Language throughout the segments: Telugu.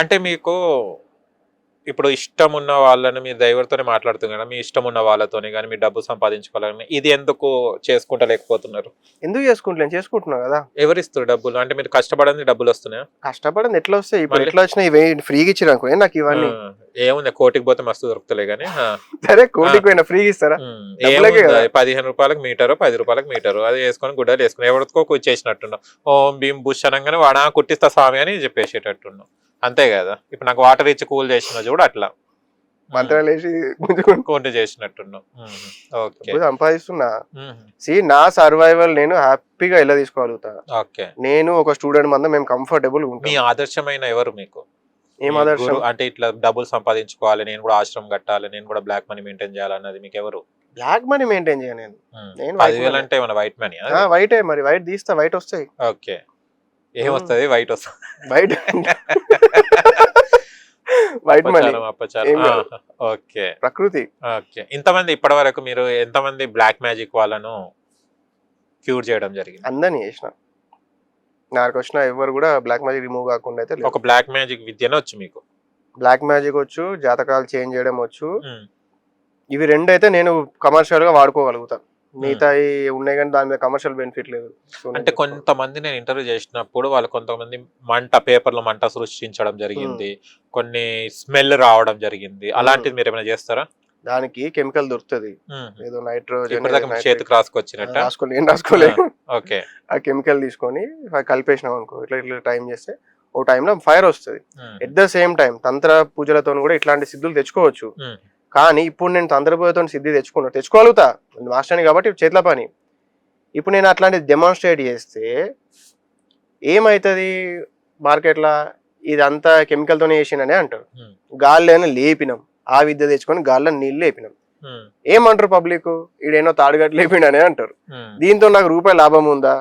అంటే మీకు ఇప్పుడు ఇష్టం ఉన్న వాళ్ళని మీరు దైవర్తోనే మాట్లాడుతున్నారు కదా మీ ఇష్టం ఉన్న వాళ్ళతోనే కానీ మీ డబ్బు సంపాదించుకోవాలని ఇది ఎందుకు చేసుకుంటలేకపోతున్నారు? ఎందుకు చేసుకుంటలేను చేసుకుంటున్నా కదా. ఎవరిస్తారు డబ్బులు? అంటే మీరు కష్టపడని డబ్బులు వస్తున్నాయా? కష్టపడింది ఎట్లా వస్తాయి? ఇప్పుడు ఎట్లా వచ్చినా ఇవి ఫ్రీగా ఇచ్చారు అనుకో నాకు ఇవన్నీ? ఏముంది కోటికి పోతే మస్తు దొరుకుతలే కానీ సరే కోటికి పోయినా ఫ్రీగా ఇస్తారా. పదిహేను రూపాయలకు మీటరు పది రూపాయలకు మీటరు. అది వేసుకొని గుడ్డలు వేసుకుని ఎవరికో కూర్చేసినట్టున్నాం ఓం భీమ్ బుష్ అనగానే వాడా కుట్టిస్తా స్వామి అని చెప్పేసేటట్టున్నాం అంతే కదా. ఇప్పుడు నాకు వాటర్ ఇచ్చి కూల్ చేసిన చూడు అట్లా. మంత్రాలు వేసి గుంజుకుంటూ కోటి చేసినట్టున్నాం ఉమ్, ఓకే. సంపాదిస్తున్నా. సి నా సర్వైవల్ నేను హ్యాపీగా ఎలా తీసుకోగలుగుతా? ఓకే. నేను ఒక స్టూడెంట్ మంద మేము కంఫర్టబుల్ మీ ఆదర్శమైన ఎవరు మీకు? ఏం ఆదర్శం? అంటే ఇట్లా డబ్బులు సంపాదించుకోవాలి నేను కూడా ఆశ్రమం కట్టాలి నేను కూడా బ్లాక్ మనీ మెయింటైన్ చేయాలన్నది మీకు ఎవరు? బ్లాక్ మనీ మెయింటైన్ చేయను నేను. నేను. అంటే వైట్ మనీ వైటే మరి. వైట్ తీస్తా వైట్ వస్తాయి. ఓకే. ఏమొస్తుంది వైట్ వస్తుంది. వైట్. White okay. ప్రకృతి. ఓకే. ఇంతమంది ఇప్పటి వరకు మీరు ఎంతమంది బ్లాక్ మ్యాజిక్ వాళ్ళను క్యూర్ చేయడం జరిగింది? అందరినీ చేసిన. నాకు వచ్చిన ఎవరు కూడా బ్లాక్ మ్యాజిక్ రిమూవ్ కాకుండా అయితే ఒక బ్లాక్ మ్యాజిక్ విద్యనే వచ్చు మీకు? బ్లాక్ మ్యాజిక్ వచ్చు జాతకాలు చేంజ్ చేయడం వచ్చు. ఇవి రెండు అయితే నేను కమర్షియల్గా వాడుకోగలుగుతా. మిగతా ఉన్నాయి కానీ దాని మీద కమర్షియల్ బెనిఫిట్ లేదు. అంటే కొంతమంది నేను ఇంటర్వ్యూ చేసినప్పుడు వాళ్ళు కొంతమంది మంట పేపర్లో మంట సృష్టించడం జరిగింది. కొన్ని స్మెల్ రావడం జరిగింది. అలాంటిది మీరు ఏమైనా చేస్తారా? దానికి కెమికల్ దొరుకుతుంది. ఏదో నైట్రోజన్ చేతికి రాసుకొచ్చినట్ట? రాసుకోలే ఏం రాసుకోలేదు ఓకే. ఆ కెమికల్ తీసుకొని కలిపేసినాం అనుకో ఇట్లా ఇట్లా టైం చేస్తే ఓ టైంలో ఫైర్ వస్తుంది. ఎట్ ద సేమ్ టైం తంత్ర పూజలతో కూడా ఇట్లాంటి సిద్ధులు తెచ్చుకోవచ్చు. కానీ ఇప్పుడు నేను తంత్ర పూజతో సిద్ధి తెచ్చుకున్నా. తెచ్చుకోగలుగుతా. మాస్టర్ని కాబట్టి చేతుల పని. ఇప్పుడు నేను అట్లాంటిది డెమాన్స్ట్రేట్ చేస్తే ఏమవుతుంది మార్కెట్లో ఇదంతా కెమికల్తోనే చేసిండనే అంటారు. గాలిలోనే లేపినాం. ఆ విద్య తెచ్చుకొని గాల్లో నీళ్ళు లేపినాం. ఏమంటారు పబ్లిక్ ఈడేనో తాడుగట్టు లేపిండనే అంటారు. దీంతో నాకు రూపాయి లాభం ఉందా?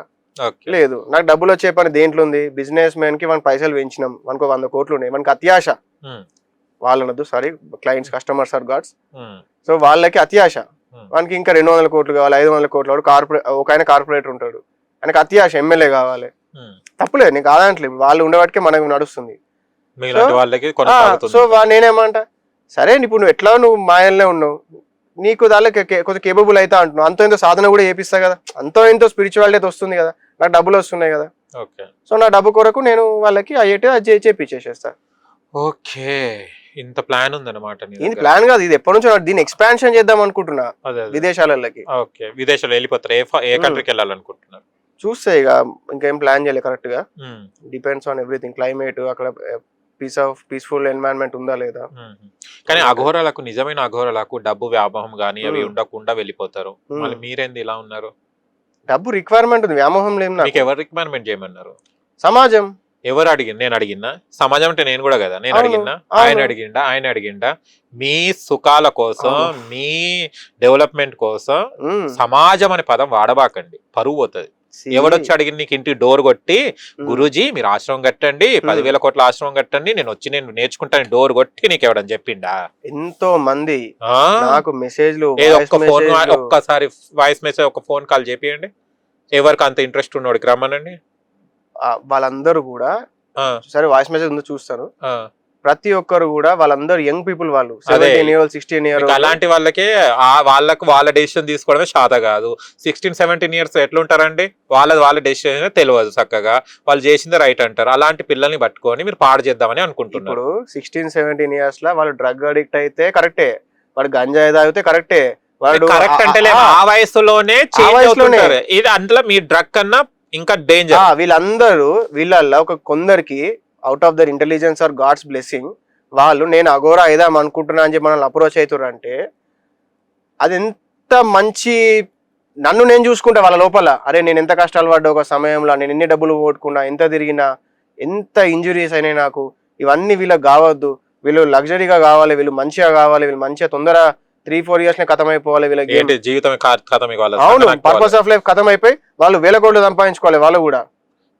లేదు. నాకు డబ్బులు వచ్చే పని దేంట్లో ఉంది? బిజినెస్ మ్యాన్కి మన పైసలు పెంచినాం. మనకు వంద కోట్లు ఉన్నాయి. మనకి అత్యాశ. వాళ్ళనద్దు sorry clients customers are gods so వాళ్ళకి అత్యాశ Hmm. మనకి ఇంకా రెండు వందల కోట్లు కావాలి ఐదు వందల కోట్లు వాడు కార్పొరేట్ ఒక ఆయన కార్పొరేటర్ ఉంటాడు. ఆయనకి అత్యాశ ఎమ్మెల్యే కావాలి. ఉమ్. తప్పులేదు నీకు కాదంటలేదు వాళ్ళు ఉండేవాటికే మనకు నడుస్తుంది. సో నేనేమంట? సరే ఇప్పుడు నువ్వు ఎట్లా నువ్వు మాయల్నే ఉన్నావు? నీకు దానిలో కొంచెం కేపబుల్ అయితే అంటున్నావు. అంతో ఎంతో సాధన కూడా చేపిస్తా కదా. అంతో ఎంతో స్పిరిచువాలిటీ వస్తుంది కదా. నాకు డబ్బులు వస్తున్నాయి కదా. సో నా డబ్బు కొరకు నేను వాళ్ళకి అయ్యేటి అది చేసి చేపించేసేస్తా ఓకే. ఇంత ప్లాన్ ఉందన్నమాట ఇది. ప్లాన్ కాదు ఇది ఎప్పటి నుంచో దీన్ని ఎక్స్పాన్షన్ చేద్దాం అనుకుంటున్నా. విదేశాలకి ఓకే విదేశాలు వెళ్ళిపోతారు ఏ ఏ. కంట్రీకి వెళ్ళాలనుకుంటున్నారు చూస్తే ఇక ఇంకేం ప్లాన్ చేయలేదు కరెక్ట్గా డిపెండ్స్ ఆన్ ఎవ్రీథింగ్ క్లైమేట్ అక్కడ పీస్ ఆఫ్ పీస్ఫుల్ ఎన్వైరన్మెంట్ ఉందా లేదా ఉమ్. కానీ అఘోరాలకు నిజమైన అఘోరాలకు డబ్బు వ్యామోహం కానీ అవి. ఉండకుండా వెళ్ళిపోతారు. మళ్ళీ మీరేంది ఇలా ఉన్నారు డబ్బు రిక్వైర్మెంట్ ఉంది వ్యామోహం లేం నాకు. మీకు ఎవరు రిక్వైర్మెంట్ చేయమన్నారు సమాజం ఎవరు అడిగింది నేను అడిగినా సమాజం అంటే నేను కూడా కదా నేను అడిగినా. ఆయన అడిగిండా? ఆయన అడిగిండా? మీ సుఖాల కోసం. మీ డెవలప్మెంట్ కోసం సమాజం అనే పదం వాడబాకండి. పరువు పోతుంది. ఎవడొచ్చి అడిగిన నీకు ఇంటి డోర్ కొట్టి గురూజీ మీరు ఆశ్రమం కట్టండి పదివేల కోట్ల ఆశ్రమం కట్టండి నేను వచ్చి నేను నేర్చుకుంటాను డోర్ కొట్టి నీకు ఎవడని చెప్పిండా? ఎంతో మంది? నాకు మెసేజ్లు ఏదో voice ఒక్క ఫోన్ messageలు, ఒక్కసారి వాయిస్ మెసేజ్ ఒక ఫోన్ కాల్ చేపియండి. ఎవరికి అంత ఇంట్రెస్ట్ ఉన్నోడికి రమ్మనండి. వాళ్ళందరూ కూడా సరే వాయిస్ మెసేజ్ ఉందో చూస్తాను. ప్రతి ఒక్కరు కూడా వాళ్ళందరూ యంగ్ పీపుల్ వాళ్ళు సెవెంటీన్ ఇయర్ సిక్స్టీన్ ఇయర్ అలాంటి వాళ్ళకి ఆ వాళ్ళకు వాళ్ళ డెసిషన్ తీసుకోవడమే శాత కాదు. సిక్స్టీన్ సెవెంటీన్ ఇయర్స్ ఎట్లుంటారండి వాళ్ళ వాళ్ళ డెసిషన్ తెలియదు చక్కగా. వాళ్ళు చేసింది రైట్ అంటారు. అలాంటి పిల్లల్ని పట్టుకొని మీరు పాడు చేద్దామని అనుకుంటున్నారు. సిక్స్టీన్ సెవెంటీన్ ఇయర్స్లో వాళ్ళు డ్రగ్ అడిక్ట్ అయితే కరెక్టే. వాడు గంజాయి తాగితే కరెక్టే. వాడు కరెక్ట్ అంటే ఆ- ఆ. వయసులోనే చేంజ్ వయసులోనే. అవుతుంటారు. ఇది అందులో మీ డ్రగ్ కన్నా ఇంకా డేంజర్ వీళ్ళందరూ వీళ్ళల్లో ఒక కొందరికి out of their intelligence or God's blessing వాళ్ళు నేను అఘోరా అయిదాం అనుకుంటున్నా అని చెప్పి మనల్ని అప్రోచ్ అవుతారు అంటే అది ఎంత మంచి నన్ను నేను చూసుకుంటా వాళ్ళ లోపల. అరే నేను ఎంత కష్టాలు పడ్డా ఒక సమయంలో నేను ఎన్ని డబ్బులు పోగొట్టుకున్నా ఎంత తిరిగినా ఎంత ఇంజురీస్ అయినాయి నాకు ఇవన్నీ వీళ్ళకి కావద్దు. వీళ్ళు లగ్జరీగా కావాలి వీళ్ళు మంచిగా కావాలి వీళ్ళు మంచిగా తొందర త్రీ ఫోర్ ఇయర్స్ ఖతం అయిపోవాలి వీళ్ళకి. ఏంటి జీవితం కథ అవును పర్పస్ ఆఫ్ లైఫ్ ఖతం అయిపోయి వాళ్ళు వేల కోట్లు సంపాదించుకోవాలి వాళ్ళు కూడా.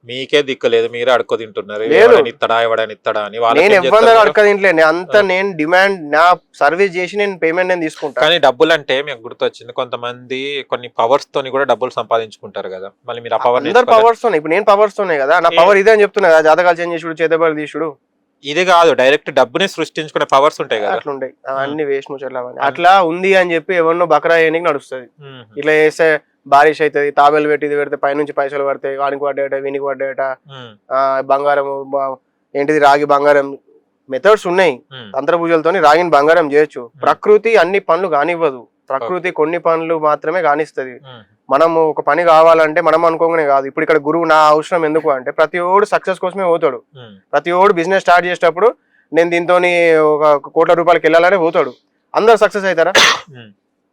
మీకే దిక్కు లేదు మీరే అడుక్కో తింటున్నారు. ఇత్తడా ఎవడని ఇత్తడా అని నేను? అడగ ఇంట్లో నేను అంత నేను డిమాండ్ నా సర్వీస్ చేసి నేను పేమెంట్ నేను తీసుకుంటా. కానీ డబ్బులు అంటే మీకు గుర్తొచ్చింది కొంతమంది కొన్ని పవర్స్ తోని కూడా డబ్బులు సంపాదించుకుంటారు కదా. మళ్ళీ మీరు ఆ పవర్ అందరు పవర్స్ ఇప్పుడు నేను పవర్స్ ఉన్నాయి కదా. నా పవర్ ఇదే అని చెప్తున్నా కదా జాతకాలు చేంజ్ చేసుడు చేతబడి తీసుడు ఇది కాదు డైరెక్ట్ డబ్బుని సృష్టించుకునే పవర్స్ ఉంటాయి కదా. అట్లుంటాయి. అవన్నీ వేస్ట్ ముచ్చట్లు అట్లా ఉంది అని చెప్పి ఎవరినో బకరా చేయడానికి నడుస్తుంది. ఇట్లా చేస్తే బారిష్ అవుతుంది తాబేలు పెట్టి ఇది పెడితే పైనుంచి పైసలు పడతాయి వానికి పడ్డాయట వీనికి ఆ, బంగారం ఏంటిది రాగి బంగారం మెథడ్స్ ఉన్నాయి. తంత్ర పూజలతోని రాగిని బంగారం చేయొచ్చు. ప్రకృతి అన్ని పనులు కానివ్వదు. ప్రకృతి కొన్ని పనులు మాత్రమే కానిస్తుంది. మనం ఒక పని కావాలంటే మనం అనుకోగానే కాదు. ఇప్పుడు ఇక్కడ గురువు నా అవసరం ఎందుకు అంటే ప్రతి ఓడు సక్సెస్ కోసమే పోతాడు. ప్రతి ఓడు బిజినెస్ స్టార్ట్ చేసేటప్పుడు నేను దీంతో ఒక కోట్ల రూపాయలకి వెళ్ళాలనే పోతాడు. అందరు సక్సెస్ అవుతారా?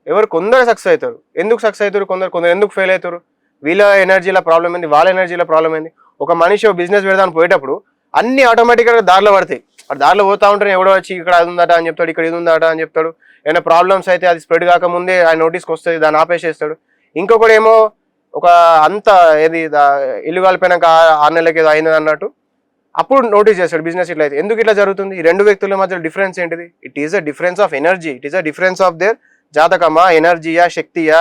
ఎవరు కొందరు సక్సెస్ అవుతారు. ఎందుకు సక్సెస్ అవుతారు కొందరు? కొందరు ఎందుకు ఫెయిల్ అవుతారు? వీళ్ళ ఎనర్జీల ప్రాబ్లం ఏంది? వాళ్ళ ఎనర్జీల ప్రాబ్లం ఏంది? ఒక మనిషి బిజినెస్ పెడదాని పోయేటప్పుడు అన్ని ఆటోమేటిక్గా దారిలో పడతాయి. వాడు దారిలో పోతా ఉంటే ఎవడో వచ్చి ఇక్కడ అది ఉందట అని చెప్తాడు ఇక్కడ ఇది ఉందట అని చెప్తాడు. ఏమైనా ప్రాబ్లమ్స్ అయితే అది స్ప్రెడ్ కాకముందే ఆయన నోటీస్కి వస్తుంది దాన్ని ఆపేసేస్తాడు. ఇంకొకడు ఏమో ఒక అంత ఏది ఇల్లు కలిపినాక ఆరు నెలలకి ఏదో అయింది అన్నట్టు. అప్పుడు నోటీస్ చేస్తాడు బిజినెస్ ఇట్లా అయితే. ఎందుకు ఇట్లా జరుగుతుంది? ఈ రెండు వ్యక్తుల మధ్య డిఫరెన్స్ ఏంటిది? It is a difference of energy it is a difference of their జాతకమా ఎనర్జీయా శక్తియా?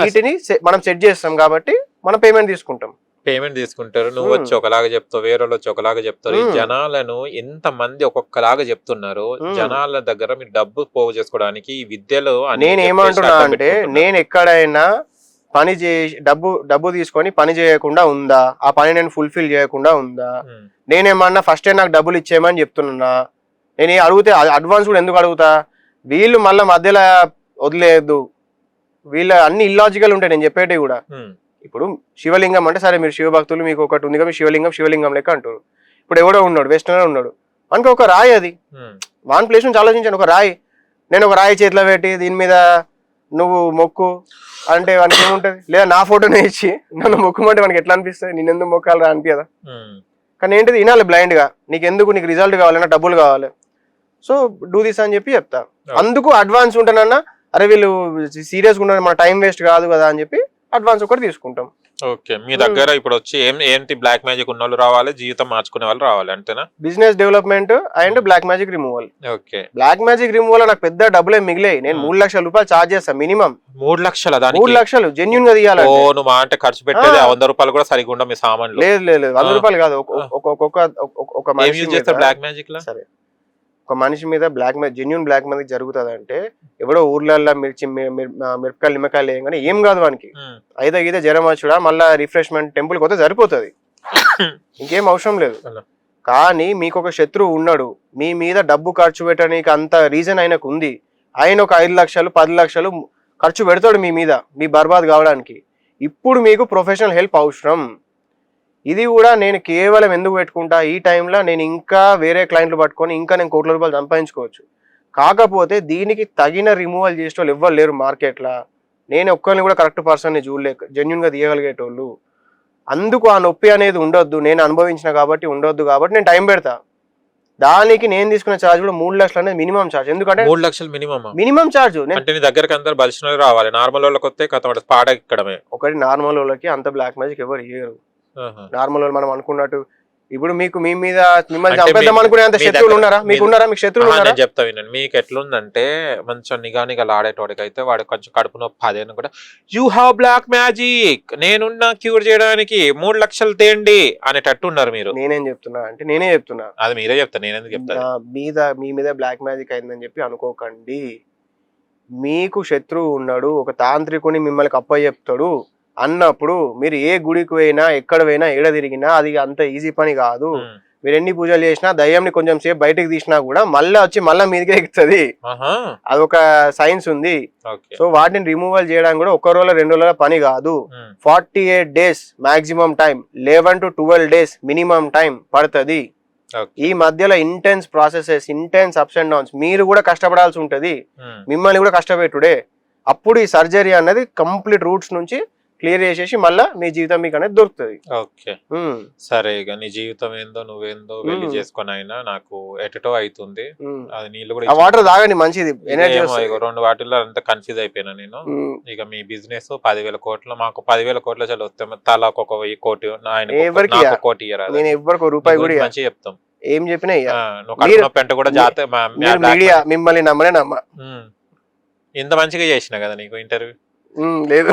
వీటిని మనం సెట్ చేస్తాం కాబట్టి మనం పేమెంట్ తీసుకుంటాం. పేమెంట్ తీసుకుంటారు. నువ్వు. వచ్చి ఒకలాగా చెప్తావు వేరే వాళ్ళు వచ్చి ఒకలాగా చెప్తారు. ఈ. జనాలను ఎంత మంది ఒక్కొక్కలాగా చెప్తున్నారు. జనాల దగ్గర మీరు డబ్బు పోగు చేసుకోవడానికి ఈ విద్యలు అని నేను చెప్పేసి ఏమంటున్నా అడ్డం అంటే. నేను ఎక్కడైనా పని చేసి డబ్బు డబ్బు తీసుకొని పని చేయకుండా ఉందా? ఆ పని నేను ఫుల్ఫిల్ చేయకుండా ఉందా? నేనేమన్నా ఫస్టే నాకు డబ్బులు ఇచ్చేయమని చెప్తున్నా నేను అడిగితే అడ్వాన్స్ కూడా ఎందుకు అడుగుతా? వీళ్ళు మళ్ళీ మధ్యలో వదిలేదు వీళ్ళ అన్ని ఇల్లాజికల్ ఉంటాయి నేను చెప్పేటివి కూడా. ఇప్పుడు శివలింగం అంటే సరే మీరు శివభక్తులు మీకు ఒకటి ఉంది కదా శివలింగం శివలింగం లెక్క అంటారు. ఇప్పుడు ఎవడో ఉన్నాడు వెస్టర్నర్ ఉన్నాడు. మనకి ఒక రాయి అది. వాన్ ప్లేస్ నుంచి ఆలోచించాను ఒక రాయి. నేను ఒక రాయి చేతిలో పెట్టి దీని మీద నువ్వు మొక్కు అంటే వానికి ఏముంటది? లేదా నా ఫోటోనే ఇచ్చి నన్ను మొక్కుమంటే మనకి ఎట్లా అనిపిస్తుంది? నేను ఎందుకు మొక్కాలి రా అనిపించదా కానీ ఏంటిది? వినాలి blind గా నీకు ఎందుకు నీకు రిజల్ట్ కావాలన్నా డబ్బులు కావాలి. సో డూ దిస్ అని చెప్పి చెప్తా. అందుకు అడ్వాన్స్ ఉంటానన్నా అరే వీళ్ళు సీరియస్గా ఉన్నారు మన టైం వేస్ట్ కాదు కదా అని చెప్పి అడ్వాన్స్ ఒకటి తీసుకుంటాం. ఓకే మీ దగ్గర ఇప్పుడు వచ్చి ఏం ఏంటి బ్లాక్ మ్యాజిక్ ఉన్న వాళ్ళు రావాలి జీవితం మార్చుకునే వాళ్ళు రావాలి అంతేనా? Business development and black magic removal okay. Black magic removal నాకు పెద్ద డబ్బులే మిగిలాయి. నేను Hmm. మూడు లక్షల రూపాయలు చార్జ్ చేస్తాను మినిమం. మూడు లక్షల మూడు దానికి లక్షలు జెన్యున్గా ఓ తీయాలంటే. నువ్వు మా అంటే ఖర్చు పెట్టేది వంద రూపాయలు కూడా సరిగ్గా ఉండవు మీ సామాన్లు. లేదు లేదు వంద. రూపాయలు కాదు. ఒక్కొక్క ఒక- బ్లాక్ మ్యాజిక్లో? సరే. ఒక మనిషి మీద black magic genuine black magic జరుగుతుంది అంటే ఎవడో ఊర్లల్లో మిర్చి మిరపకాయలు నిమ్మకాయలు వేయం కానీ ఏం కాదు వానికి. అయితే గీతే జ్వరం వచ్చుడా మళ్ళీ రిఫ్రెష్మెంట్ టెంపుల్కి పోతే సరిపోతుంది. ఇంకేం అవసరం లేదు. కానీ మీకు ఒక శత్రువు ఉన్నాడు. మీ మీద డబ్బు ఖర్చు పెట్టడానికి అంత రీజన్ ఆయనకు ఉంది. ఆయన ఒక ఐదు లక్షలు పది లక్షలు ఖర్చు పెడతాడు మీ మీద మీ బర్బాద్ కావడానికి. ఇప్పుడు మీకు ప్రొఫెషనల్ హెల్ప్ అవసరం. ఇది కూడా నేను కేవలం ఎందుకు పెట్టుకుంటా? ఈ టైంలో నేను ఇంకా వేరే క్లయింట్లు పట్టుకొని ఇంకా నేను కోట్ల రూపాయలు సంపాదించుకోవచ్చు. కాకపోతే దీనికి తగిన రిమూవల్ చేసే వాళ్ళు ఎవ్వరు లేరు మార్కెట్లో నేను ఒక్కరిని కూడా కరెక్ట్ పర్సన్ని చూడలేక జెన్యున్గా తీయగలిగేటోళ్ళు. అందుకు ఆ నొప్పి అనేది ఉండొద్దు. నేను అనుభవించిన కాబట్టి ఉండొద్దు కాబట్టి నేను టైం పెడతా. దానికి నేను తీసుకున్న ఛార్జ్ కూడా మూడు లక్షలు అనేది మినిమం ఛార్జ్ ఎందుకంటే మూడు లక్షలు మినిమం మినిమం ఛార్జ్ నేను అంటే నీ దగ్గరకు అందరు బలిసిన రావాలి. నార్మల్ వాళ్ళకి వస్తే కథ పాడ ఎక్కడమే ఒకటి నార్మల్ వాళ్ళకి అంత బ్లాక్ మ్యాజిక్ ఎవరు ఇయ్యరు. నార్మల్ మనం అనుకున్నట్టు. ఇప్పుడు మీకు మీ మీద మిమ్మల్ని చంపేద్దాం మీ- అనుకునే అంత మీ శత్రువులు ఉన్నారా? మీకు ఉన్నారా? మీకు శత్రువులు ఉన్నారా? నేను చెప్తా వినండి. మీకు ఎట్లుందంటే మంచిగా నిఘా నిఘాలు ఆడేటోడికి అయితే వాడు కొంచెం కడుపు నొప్పి అదేను కూడా యూ హ్యావ్ బ్లాక్ మ్యాజిక్ నేనున్నా క్యూర్ చేయడానికి మూడు లక్షలు తేండి అనేటట్టు ఉన్నారు మీరు. నేనేం చెప్తున్నా అంటే నేనే చెప్తున్నా. అది మీరే చెప్తా నేను నా మీద మీ మీద బ్లాక్ మ్యాజిక్ అయిందని చెప్పి అనుకోకండి. మీకు శత్రువు ఉన్నాడు ఒక తాంత్రికుని మిమ్మల్ని కప్ప చెప్తాడు అన్నప్పుడు మీరు ఏ గుడికి పోయినా ఎక్కడ పోయినా ఏడ తిరిగినా అది అంత ఈజీ పని కాదు. మీరు ఎన్ని పూజలు చేసినా దయ్యంని కొంచెం సేపు బయటకు తీసినా కూడా మళ్ళీ వచ్చి మళ్ళీ మీదకే ఎక్కుతుంది. అదొక సైన్స్ ఉంది. సో వాటిని రిమూవల్ చేయడానికి కూడా ఒక రోజుల రెండు రోజుల పని కాదు. Forty eight days maximum time eleven to twelve days minimum time పడుతుంది. ఈ మధ్యలో intense processes intense ups and downs మీరు కూడా కష్టపడాల్సి ఉంటుంది. మిమ్మల్ని కూడా కష్టపెట్టుడే. అప్పుడు ఈ సర్జరీ అన్నది కంప్లీట్ రూట్స్ నుంచి క్లియర్ చేసేసి మళ్ళీ మీ జీవితం మీకు అనేది దొరుకుతుంది. ఓకే. సరే ఇక నీ జీవితం ఏందో నువ్వేందో వెళ్ళి. చేసుకొని అయినా నాకు ఎటటో అవుతుంది. అది నీళ్ళు కూడా వాటర్ తాగండి మంచిది. రెండు వాటిల్లో అంత కన్ఫ్యూజ్ అయిపోయినా నేను. ఇక మీ బిజినెస్ పదివేల కోట్లు మాకు పదివేల కోట్ల చలు వస్తే తలా ఒక కోటి ఆయన ఎవరికి? కోటి నేను ఎవ్వరికి ఒక రూపాయి కూడా. మంచి చెప్తాం. ఏం చెప్పినా పెంట కూడా మిమ్మల్ని నమ్మనే నమ్మ. ఇంత మంచిగా చేసిన కదా నీకు ఇంటర్వ్యూ? లేదు.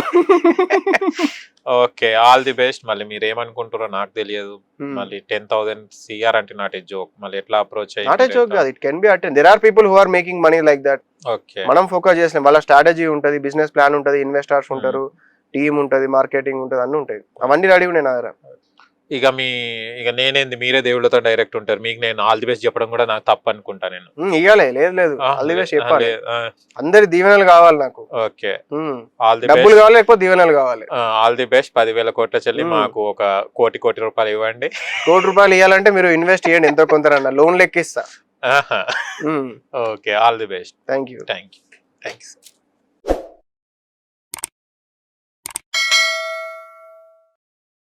Okay all the best. మళ్ళీ మీరు ఏమనుకుంటారో నాకు తెలియదు. మళ్ళీ టెన్ థౌసండ్ సిఆర్ అంటే నాట్ ఏ జోక్. మళ్ళీ ఎట్లా అప్రోచ్ నాట్ ఏ జోక్ కాదు it can be attend there are people who are making money like that okay. మనం ఫోకస్ చేసిన వాళ్ళ స్ట్రాటజీ ఉంటది బిజినెస్ ప్లాన్ ఉంటది ఇన్వెస్టర్స్ ఉంటారు టీమ్ ఉంటది మార్కెటింగ్ ఉంటది అన్ని ఉంటాయి. అవన్నీ రెడీ ఉన్నాయి నా దగ్గర. ఇక మీ ఇక నేనేంది మీరే దేవుళ్ళతో డైరెక్ట్ ఉంటారు. మీకు నేను ఆల్ ది బెస్ట్ చెప్పడం కూడా నాకు తప్పు అనుకుంటా నేను ఇయ్యాలి లేదు లేదు. ఆల్ ది బెస్ట్ చెప్పాలి. అందరి దీవెనలు కావాలి నాకు. ఓకే. ఆల్ ది డబ్బులు కావాలి లేకపోతే దీవెనలు కావాలి. ఆల్ ది బెస్ట్ పదివేల కోట్ల చెల్లి. మాకు ఒక కోటి కోటి రూపాయలు ఇవ్వండి. కోటి రూపాయలు ఇవ్వాలంటే మీరు ఇన్వెస్ట్ చేయండి. ఎంతో కొంత loan లెక్కిస్తా. Okay all the best thank you thank you thanks